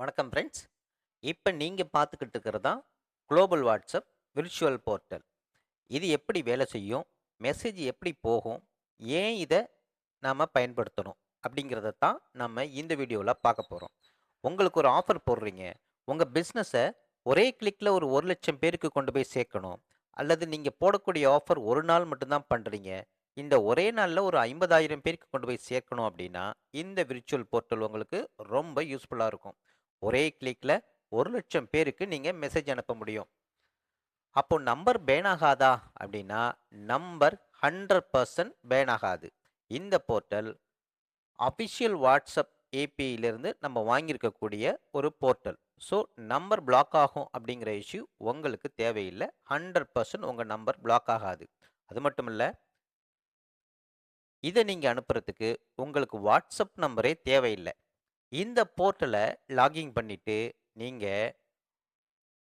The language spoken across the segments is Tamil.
வணக்கம் ஃப்ரெண்ட்ஸ் இப்போ நீங்கள் பார்த்துக்கிட்டு இருக்கிறது தான் குளோபல் வாட்ஸ்அப் விர்ச்சுவல் போர்ட்டல் இது எப்படி வேலை செய்யும்? மெசேஜ் எப்படி போகும்? ஏன் இதை நாம் பயன்படுத்தணும்? அப்படிங்கிறத தான் நம்ம இந்த வீடியோவில் பார்க்க போகிறோம் உங்களுக்கு ஒரு ஆஃபர் போடுறீங்க. உங்கள் பிஸ்னஸை ஒரே கிளிக்கில் ஒரு ஒரு லட்சம் பேருக்கு கொண்டு போய் சேர்க்கணும். அல்லது நீங்கள் போடக்கூடிய ஆஃபர் ஒரு நாள் மட்டும்தான் பண்ணுறீங்க இந்த ஒரே நாளில் ஒரு ஐம்பதாயிரம் பேருக்கு கொண்டு போய் சேர்க்கணும் அப்படின்னா இந்த விர்ச்சுவல் போர்ட்டல் உங்களுக்கு ரொம்ப யூஸ்ஃபுல்லாக இருக்கும். ஒரே கிளிக்கில் ஒரு லட்சம் பேருக்கு நீங்கள் மெசேஜ் அனுப்ப முடியும். அப்போ நம்பர் பேன் ஆகாதா? அப்படின்னா நம்பர் ஹண்ட்ரட் பர்சன்ட் பேன் ஆகாது. இந்த போர்ட்டல் அஃபிஷியல் வாட்ஸ்அப் ஏபிஐலேருந்து நம்ம வாங்கியிருக்கக்கூடிய ஒரு போர்ட்டல் ஸோ நம்பர் பிளாக் ஆகும் அப்படிங்கிற இஷ்யூ உங்களுக்கு தேவையில்லை. ஹண்ட்ரட் பர்சன்ட் உங்கள் நம்பர் பிளாக் ஆகாது. அது மட்டும் இல்லை இதை நீங்கள் அனுப்புறதுக்கு உங்களுக்கு வாட்ஸ்அப் நம்பரே தேவையில்லை. இந்த போர்ட்டலை லாகின் பண்ணிவிட்டு நீங்கள்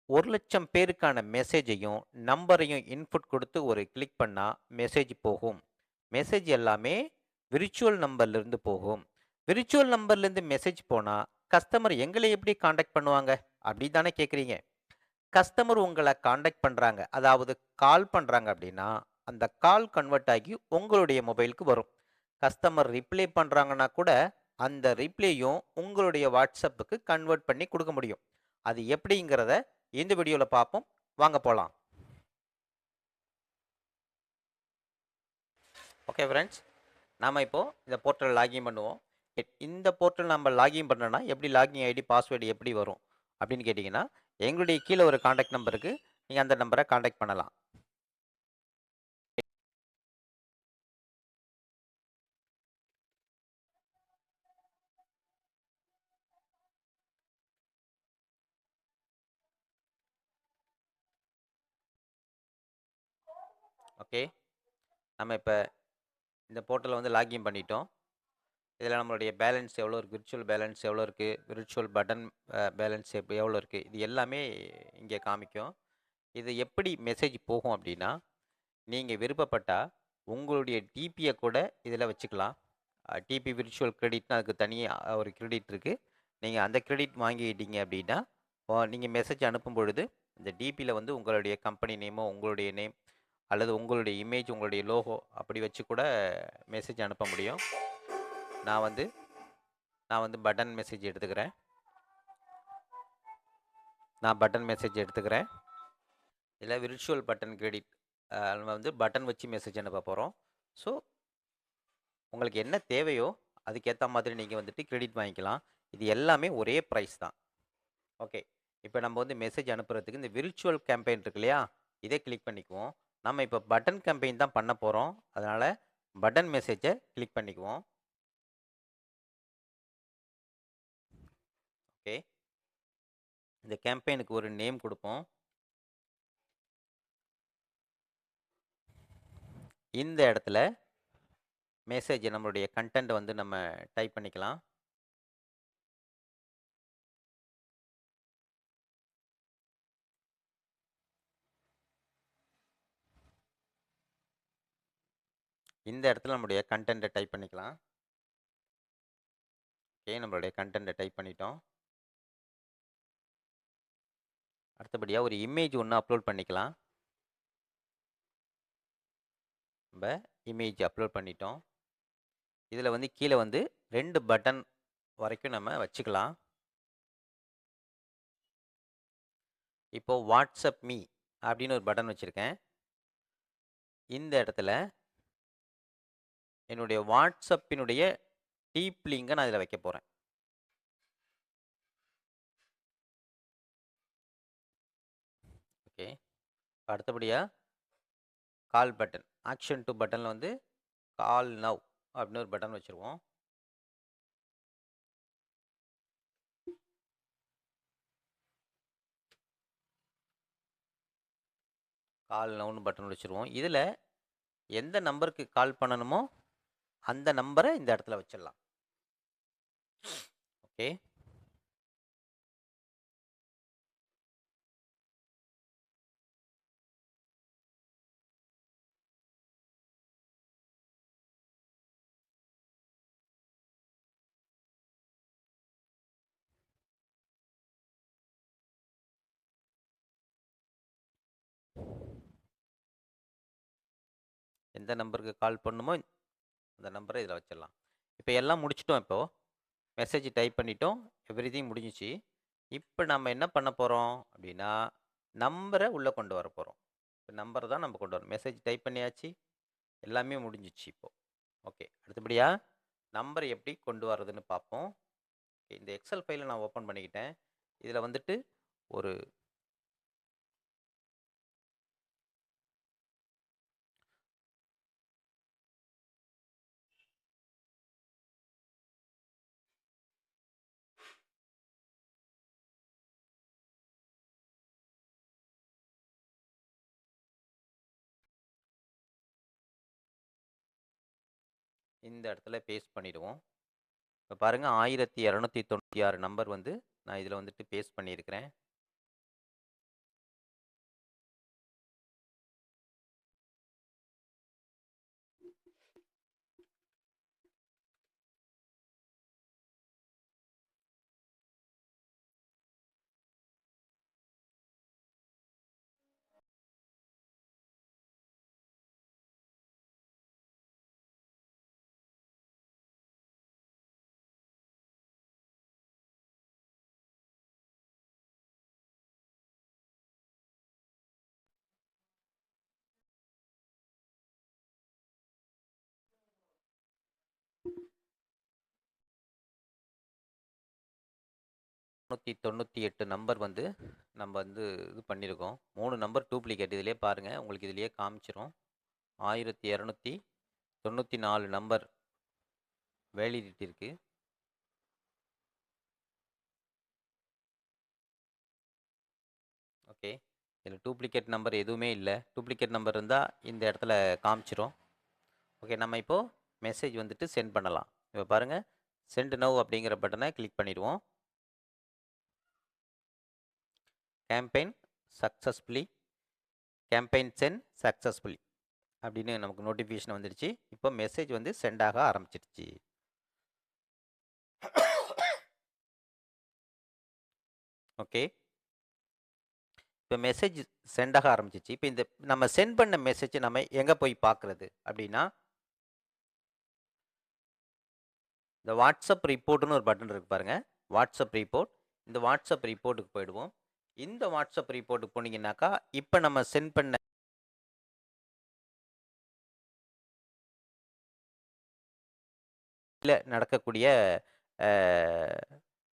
ஒரு லட்சம் பேருக்கான மெசேஜையும் நம்பரையும் இன்புட் கொடுத்து ஒரு கிளிக் பண்ணால் மெசேஜ் போகும். மெசேஜ் எல்லாமே விர்ச்சுவல் நம்பர்லேருந்து போகும். விர்ச்சுவல் நம்பர்லேருந்து மெசேஜ் போனால் கஸ்டமர் எங்களை எப்படி காண்டாக்ட் பண்ணுவாங்க? அப்படி தானே கேட்குறீங்க கஸ்டமர் உங்களை காண்டாக்ட் பண்ணுறாங்க அதாவது கால் பண்ணுறாங்க அப்படின்னா அந்த கால் கன்வெர்ட் ஆகி உங்களுடைய மொபைலுக்கு வரும். கஸ்டமர் ரிப்ளை பண்ணுறாங்கன்னா கூட அந்த ரிப்ளையும் உங்களுடைய வாட்ஸ்அப்புக்கு கன்வெர்ட் பண்ணி கொடுக்க முடியும். அது எப்படிங்கிறத இந்த வீடியோவில் பார்ப்போம். வாங்க போகலாம் ஓகே ஃப்ரெண்ட்ஸ் நாம் இப்போது இந்த போர்ட்டல் லாகின் பண்ணுவோம். இந்த போர்ட்டல் நம்ம லாகின் பண்ணோன்னா எப்படி லாகின் ஐடி பாஸ்வேர்டு எப்படி வரும் அப்படின்னு கேட்டிங்கன்னா எங்களுடைய கீழே ஒரு காண்டாக்ட் நம்பருக்கு நீங்கள் அந்த நம்பரை காண்டாக்ட் பண்ணலாம். ஓகே? நம்ம இப்போ இந்த போர்ட்டலில் வந்து லாகின் பண்ணிட்டோம். இதில் நம்மளுடைய பேலன்ஸ் எவ்வளோ இருக்குது விர்ச்சுவல் பேலன்ஸ் எவ்வளோ இருக்குது விர்ச்சுவல் பட்டன் பேலன்ஸ் எப்போ எவ்வளோ இருக்குது இது எல்லாமே இங்கே காமிக்கும். இது எப்படி மெசேஜ் போகும் அப்படின்னா நீங்கள் விருப்பப்பட்டால் உங்களுடைய டிபியை கூட இதில் வச்சுக்கலாம். டிபி விர்ச்சுவல் கிரெடிட்னு அதுக்கு தனியாக ஒரு கிரெடிட் இருக்குது நீங்கள் அந்த கிரெடிட் வாங்கிக்கிட்டீங்க அப்படின்னா நீங்கள் மெசேஜ் அனுப்பும் பொழுது இந்த டிபியில் வந்து உங்களுடைய கம்பெனி நேமோ உங்களுடைய நேம் அல்லது உங்களுடைய இமேஜ் உங்களுடைய லோகோ அப்படி வச்சு கூட மெசேஜ் அனுப்ப முடியும். நான் வந்து நான் வந்து பட்டன் மெசேஜ் எடுத்துக்கிறேன். நான் பட்டன் மெசேஜ் எடுத்துக்கிறேன். இதில் விர்ச்சுவல் பட்டன் கிரெடிட் நம்ம வந்து பட்டன் வச்சு மெசேஜ் அனுப்ப போகிறோம் ஸோ உங்களுக்கு என்ன தேவையோ அதுக்கேற்ற மாதிரி நீங்கள் வந்துட்டு கிரெடிட் வாங்கிக்கலாம். இது எல்லாமே ஒரே ப்ரைஸ் தான். ஓகே இப்போ நம்ம வந்து மெசேஜ் அனுப்புகிறதுக்கு இந்த விர்ச்சுவல் கேம்பெயின் இருக்கு இல்லையா? இதே கிளிக் பண்ணிக்குவோம். நம்ம இப்போ பட்டன் கேம்பெயின் தான் பண்ண போகிறோம் அதனால் பட்டன் மெசேஜை கிளிக் பண்ணிக்குவோம். ஓகே. இந்த கேம்பெயினுக்கு ஒரு நேம் கொடுப்போம். இந்த இடத்துல மெசேஜ் நம்மளுடைய கண்டென்ட் வந்து நம்ம டைப் பண்ணிக்கலாம். இந்த இடத்துல நம்மளுடைய கண்டென்ட்டை டைப் பண்ணிக்கலாம். ஓகே நம்மளுடைய கண்டென்ட்டை டைப் பண்ணிட்டோம். அடுத்தபடியாக ஒரு இமேஜ் ஒன்று அப்லோட் பண்ணிக்கலாம். நம்ம இமேஜ் அப்லோட் பண்ணிட்டோம். இதில் வந்து கீழே வந்து ரெண்டு பட்டன் வரைக்கும் நம்ம வச்சுக்கலாம். இப்போ வாட்ஸ்அப் மீ அப்படின்னு ஒரு பட்டன் வச்சுருக்கேன். இந்த இடத்துல என்னுடைய வாட்ஸ்அப்பினுடைய டீப் லிங்கை நான் இதில் வைக்க போகிறேன் ஓகே. அடுத்தபடியாக கால் பட்டன். ஆக்ஷன் டூ பட்டனில் வந்து கால் நவ் அப்படின்னு ஒரு பட்டன் வச்சுருவோம். கால் நவுன்னு பட்டன் வச்சுருவோம். இதில் எந்த நம்பருக்கு கால் பண்ணணுமோ அந்த நம்பரை இந்த இடத்துல வச்சிடலாம். ஓகே. எந்த நம்பருக்கு கால் பண்ணுமோ அந்த நம்பரை இதில் வச்சிடலாம். இப்போ எல்லாம் முடிச்சிட்டோம் இப்போது மெசேஜ் டைப் பண்ணிட்டோம். எவ்ரிதிங் முடிஞ்சிச்சு. இப்போ நம்ம என்ன பண்ண போகிறோம் அப்படின்னா நம்பரை உள்ளே கொண்டு வர போகிறோம் இப்போ நம்பரை தான் நம்ம கொண்டு வரோம் மெசேஜ் டைப் பண்ணியாச்சு. எல்லாமே முடிஞ்சிச்சு இப்போது ஓகே. அடுத்தபடியாக நம்பர் எப்படி கொண்டு வர்றதுன்னு பார்ப்போம். இந்த எக்ஸல் ஃபைலை நான் ஓப்பன் பண்ணிக்கிட்டேன். இதில் வந்துட்டு ஒரு இந்த இடத்துல பேஸ்ட் பண்ணிடுவோம். இப்போ பாருங்கள் ஆயிரத்தி இரநூத்தி தொண்ணூற்றி ஆறு நம்பர் வந்து நான் இதில் வந்துட்டு பேஸ்ட் பண்ணியிருக்கிறேன். நூற்றி தொண்ணூற்றி எட்டு நம்பர் வந்து நம்ம வந்து இது பண்ணியிருக்கோம் மூணு நம்பர் டூப்ளிகேட் இதிலே பாருங்கள் உங்களுக்கு இதிலே காமிச்சிரும். ஆயிரத்தி இரநூத்தி தொண்ணூற்றி நாலு நம்பர் வேலிடிட்டி இருக்குது ஓகே இதில் டூப்ளிகேட் நம்பர் எதுவுமே இல்லை. டூப்ளிகேட் நம்பர் இருந்தால் இந்த இடத்துல காமிச்சிரும். ஓகே நம்ம இப்போது மெசேஜ் வந்துட்டு சென்ட் பண்ணலாம். இப்போ பாருங்கள் சென்ட் நவ் அப்படிங்கிற பட்டனை கிளிக் பண்ணிடுவோம். Campaign successfully campaign sent successfully அப்படின்னு நமக்கு நோட்டிஃபிகேஷன் வந்துடுச்சு. இப்போ மெசேஜ் வந்து சென்ட் ஆக ஆரம்பிச்சிடுச்சு. ஓகே இப்போ மெசேஜ் சென்ட் ஆக ஆரம்பிச்சிச்சு. இப்போ இந்த நம்ம சென்ட் பண்ண மெசேஜ் நம்ம எங்கே போய் பார்க்குறது அப்படின்னா இந்த வாட்ஸ்அப் ரிப்போர்ட்னு ஒரு பட்டன் இருக்கு பாருங்கள் வாட்ஸ்அப் ரிப்போர்ட் இந்த வாட்ஸ்அப் ரிப்போர்ட்டுக்கு போயிடுவோம். இந்த வாட்ஸ்அப் ரிப்போர்ட்டுக்கு போனீங்கன்னாக்கா இப்போ நம்ம சென்ட் பண்ண இல்லை நடக்கக்கூடிய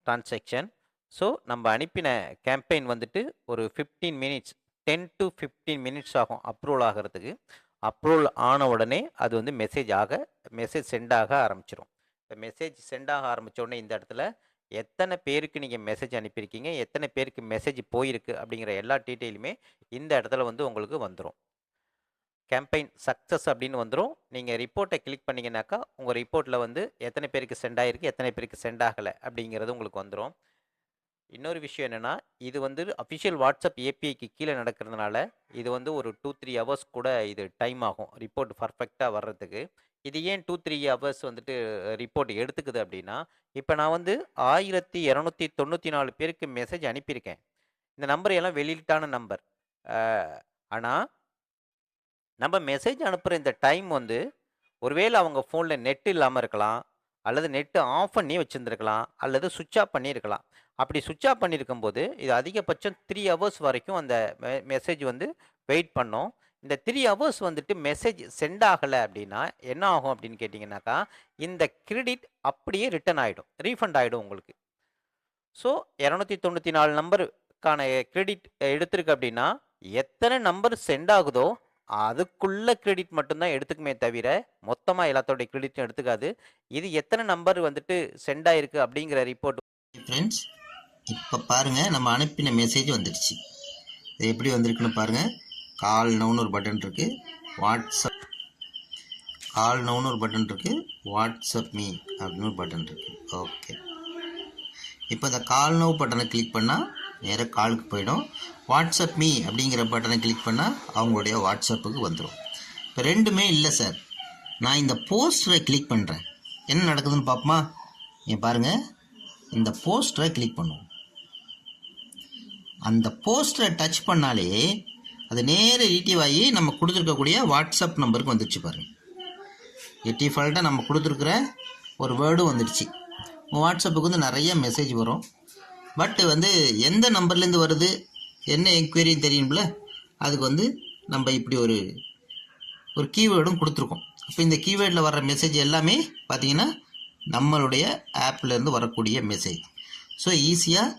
டிரான்சாக்ஷன் ஸோ நம்ம அனுப்பின கேம்பெயின் வந்துட்டு ஒரு fifteen minutes ten to fifteen minutes ஆகும் அப்ரூவல் ஆகிறதுக்கு. அப்ரூவல் ஆன உடனே அது வந்து மெசேஜ் ஆக மெசேஜ் சென்ட் ஆக ஆரம்பிச்சிடும் இப்போ மெசேஜ் சென்ட் ஆக ஆரம்பித்த உடனே இந்த இடத்துல எத்தனை பேருக்கு நீங்கள் மெசேஜ் அனுப்பியிருக்கீங்க? எத்தனை பேருக்கு மெசேஜ் போயிருக்கு? அப்படிங்கிற எல்லா டீட்டெயிலுமே இந்த இடத்துல வந்து உங்களுக்கு வந்துடும் கேம்பெயின் சக்ஸஸ் அப்படின்னு வந்துடும் நீங்கள் ரிப்போர்ட்டை கிளிக் பண்ணிங்கனாக்கா உங்கள் ரிப்போர்ட்டில் வந்து எத்தனை பேருக்கு சென்ட் ஆகிருக்கு எத்தனை பேருக்கு சென்ட் ஆகலை அப்படிங்கிறது உங்களுக்கு வந்துடும் இன்னொரு விஷயம் என்னென்னா இது வந்து அஃபிஷியல் வாட்ஸ்அப் ஏபிஐக்கு கீழே நடக்கிறதுனால இது வந்து ஒரு டூ த்ரீ ஹவர்ஸ் கூட இது டைம் ஆகும். ரிப்போர்ட் பர்ஃபெக்டாக வர்றதுக்கு. இது ஏன் டூ த்ரீ ஹவர்ஸ் வந்துட்டு ரிப்போர்ட் எடுத்துக்குது அப்படின்னா இப்போ நான் வந்து ஆயிரத்தி இரநூத்தி தொண்ணூற்றி நாலு பேருக்கு மெசேஜ் அனுப்பியிருக்கேன். இந்த நம்பர் எல்லாம் வெளியிட்டான நம்பர் ஆனால் நம்ம மெசேஜ் அனுப்புகிற இந்த டைம் வந்து ஒருவேளை அவங்க ஃபோனில் நெட் இல்லாமல் இருக்கலாம் அல்லது நெட்டு ஆஃப் பண்ணி வச்சுருந்துருக்கலாம் அல்லது சுவிட்ச் ஆஃப் பண்ணியிருக்கலாம். அப்படி சுவிட்ச் ஆஃப் பண்ணியிருக்கும்போது இது அதிகபட்சம் த்ரீ ஹவர்ஸ் வரைக்கும் அந்த மெ மெசேஜ் வந்து வெயிட் பண்ணோம். இந்த த்ரீ ஹவர்ஸ் வந்துட்டு மெசேஜ் சென்ட் ஆகலை அப்படின்னா என்ன ஆகும் அப்படின்னு கேட்டிங்கனாக்கா இந்த கிரெடிட் அப்படியே ரிட்டர்ன் ஆகிடும் ரீஃபண்ட் ஆகிடும் உங்களுக்கு. ஸோ இரநூத்தி தொண்ணூற்றி நாலு நம்பருக்கான கிரெடிட் எடுத்திருக்கு அப்படின்னா எத்தனை நம்பர் சென்ட் ஆகுதோ அதுக்குள்ள கிரெடிட் மட்டும்தான் எடுத்துக்குமே தவிர மொத்தமாக எல்லாத்தோடைய கிரெடிட்டும் எடுத்துக்காது. இது எத்தனை நம்பர் வந்துட்டு சென்ட் ஆயிருக்கு அப்படிங்கிற ரிப்போர்ட் ஃப்ரெண்ட்ஸ் இப்போ பாருங்கள் நம்ம அனுப்பின மெசேஜ் வந்துடுச்சு. இது எப்படி வந்திருக்குன்னு பாருங்கள் கால் நவுன்னு ஒரு பட்டன் இருக்குது வாட்ஸ்அப் கால் நவுன்னு ஒரு பட்டன் இருக்குது வாட்ஸ்அப் மீ அப்படின்னு ஒரு பட்டன் இருக்குது ஓகே இப்போ இந்த கால் நவ் பட்டனை கிளிக் பண்ணால் நேராக காலுக்கு போயிடும். வாட்ஸ்அப் மீ அப்படிங்கிற பட்டனை கிளிக் பண்ணால் அவங்களுடைய வாட்ஸ்அப்புக்கு வந்துடும் இப்போ ரெண்டுமே இல்லை சார் நான் இந்த போஸ்டரை கிளிக் பண்ணுறேன் என்ன நடக்குதுன்னு பார்ப்போமா நீங்கள் பாருங்கள் இந்த போஸ்டரை கிளிக் பண்ணுவோம். அந்த போஸ்டரை டச் பண்ணாலே அது நேர ரீட்டிவ் ஆகி நம்ம கொடுத்துருக்கக்கூடிய வாட்ஸ்அப் நம்பருக்கு வந்துடுச்சு பாருங்கள் டிஃபால்ட்டாக நம்ம கொடுத்துருக்குற ஒரு வேர்டும் வந்துடுச்சு வாட்ஸ்அப்புக்கு வந்து நிறைய மெசேஜ் வரும். பட் வந்து எந்த நம்பர்லேருந்து வருது? என்ன என்கொயரின்னு தெரியும்ல? அதுக்கு வந்து நம்ம இப்படி ஒரு ஒரு கீவேர்டும் கொடுத்துருக்கோம். அப்போ இந்த கீவேர்டில் வர்ற மெசேஜ் எல்லாமே பார்த்தீங்கன்னா நம்மளுடைய ஆப்லேருந்து வரக்கூடிய மெசேஜ் ஸோ ஈஸியாக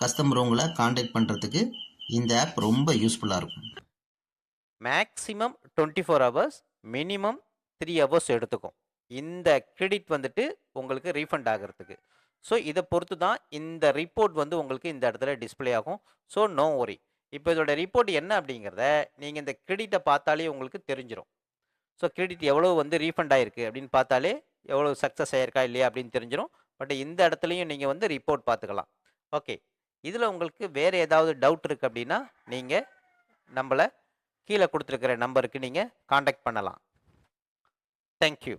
கஸ்டமர் உங்களை காண்டாக்ட் பண்ணுறதுக்கு இந்த ஆப் ரொம்ப யூஸ்ஃபுல்லாக இருக்கும். Maximum twenty four hours minimum three hours எடுத்துக்கும். இந்த கிரெடிட் வந்துட்டு உங்களுக்கு ரீஃபண்ட் ஆகிறதுக்கு. ஸோ இதை பொறுத்து தான் இந்த ரிப்போர்ட் வந்து உங்களுக்கு இந்த இடத்துல டிஸ்ப்ளே ஆகும். ஸோ நோ ஒரி இப்போ இதோட ரிப்போர்ட் என்ன அப்படிங்கிறத நீங்கள் இந்த கிரெடிட்டை பார்த்தாலே உங்களுக்கு தெரிஞ்சிடும் ஸோ கிரெடிட் எவ்வளோ வந்து ரீஃபண்ட் ஆயிருக்கு அப்படின்னு பார்த்தாலே எவ்வளோ சக்ஸஸ் ஆயிருக்கா இல்லையா அப்படின்னு தெரிஞ்சிடும் பட் இந்த இடத்துலையும் நீங்கள் வந்து ரிப்போர்ட் பார்த்துக்கலாம். ஓகே இதில் உங்களுக்கு வேறு ஏதாவது டவுட் இருக்குது அப்படின்னா நீங்கள் நம்மளை கீழே கொடுத்துருக்கிற நம்பருக்கு நீங்கள் காண்டாக்ட் பண்ணலாம். தேங்க்யூ